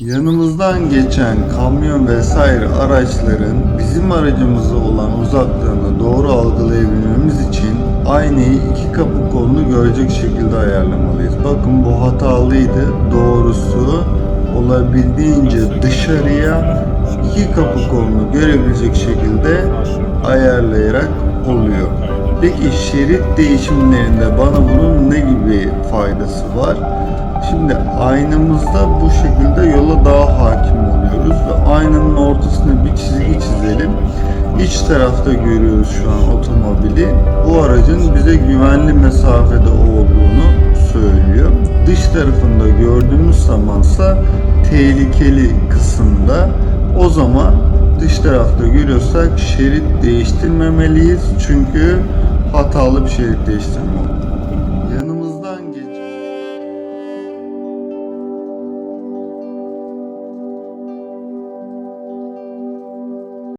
Yanımızdan geçen kamyon vesaire araçların bizim aracımıza olan uzaklığını doğru algılayabilmemiz için aynayı iki kapı kolunu görecek şekilde ayarlamalıyız. Bakın bu hatalıydı. Doğrusu olabildiğince dışarıya iki kapı kolunu görebilecek şekilde ayarlayarak oluyor. Peki şerit değişimlerinde bana bunun ne gibi faydası var? Şimdi aynamızda bu aynanın ortasına bir çizgi çizelim. İç tarafta görüyoruz şu an otomobili. Bu aracın bize güvenli mesafede olduğunu söylüyor. Dış tarafında gördüğümüz zamansa tehlikeli kısımda. O zaman dış tarafta görüyorsak şerit değiştirmemeliyiz çünkü hatalı bir şerit değiştirme oldu.